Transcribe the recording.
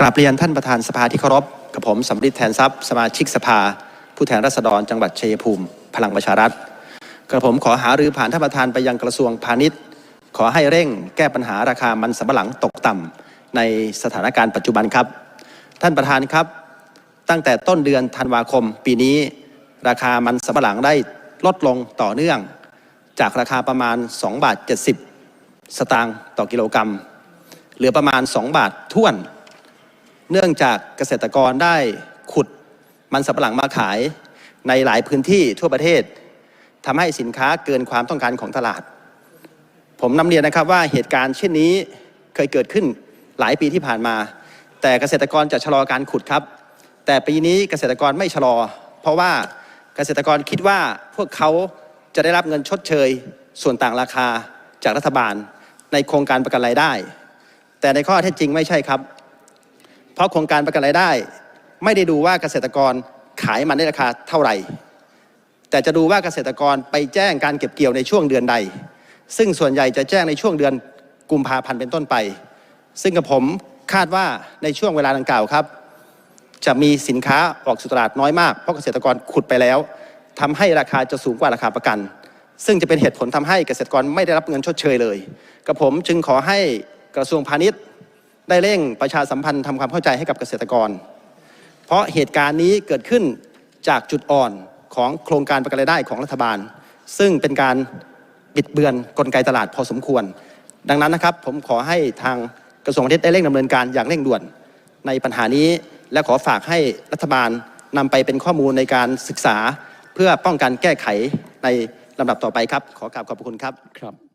กราบเรียนท่านประธานสภาที่เคารพกับผมสำริดแทนทรัพย์สมาชิกสภา ผู้แทนราษฎรจังหวัดชัยภูมิ พลังประชารัฐกระผมขอหารือผ่านท่านประธานไปยังกระทรวงพาณิชย์ ขอให้เร่งแก้ปัญหาราคามันสำปะหลังตกต่ำในสถานการณ์ปัจจุบันครับ ท่านประธานครับ ตั้งแต่ต้นเดือนธันวาคมปีนี้ ราคามันสำปะหลังได้ลดลงต่อเนื่อง จากราคาประมาณ2บาท70 สตางค์ต่อกิโลกรัมเหลือประมาณ 2 บาทท้วน เนื่องจากเกษตรกรได้ขุดมันสำปะหลังมาขายในหลายพื้นที่ทั่วประเทศทำให้สินค้าเกินความต้องการของตลาด ผมนำเรียนนะครับว่าเหตุการณ์เช่นนี้เคยเกิดขึ้นหลายปีที่ผ่านมา แต่เกษตรกรจะชะลอการขุดครับ แต่ปีนี้เกษตรกรไม่ชะลอ เพราะว่าเกษตรกรคิดว่าพวกเขาจะได้รับเงินชดเชย ส่วนต่างราคาจากรัฐบาลในโครงการประกันรายได้ แต่ในข้อเท็จจริงไม่ใช่ครับ เพราะโครงการประกันรายได้ ไม่ได้ดูว่าเกษตรกรขายมันได้ราคาเท่าไหร่ แต่จะดูว่าเกษตรกรไปแจ้งการเก็บเกี่ยวในช่วงเดือนใด ซึ่งส่วนใหญ่จะแจ้งในช่วงเดือนกุมภาพันธ์เป็นต้นไป ซึ่งกับผมคาดว่าในช่วงเวลาดังกล่าวครับ จะมีสินค้าออกสู่ตลาดน้อยมากเพราะเกษตรกรขุดไปแล้วทำให้ราคาจะสูงกว่าราคาประกัน ซึ่งจะเป็นเหตุผลทำให้เกษตรกรไม่ได้รับเงินชดเชยเลย กับผมจึงขอให้กระทรวงพาณิชย์ ได้เร่งประชาสัมพันธ์ทำความเข้าใจให้กับเกษตรกร เพราะเหตุการณ์นี้เกิดขึ้นจากจุดอ่อนของโครงการประกันรายได้ของรัฐบาล ซึ่งเป็นการบิดเบือนกลไกตลาดพอสมควร ดังนั้นนะครับผมขอให้ทางกระทรวงพาณิชย์ได้เร่งดำเนินการอย่างเร่งด่วนในปัญหานี้ และขอฝากให้รัฐบาลนำไปเป็นข้อมูลในการศึกษา เพื่อป้องกันแก้ไขในลำดับต่อไปครับ ขอกราบขอบคุณครับครับ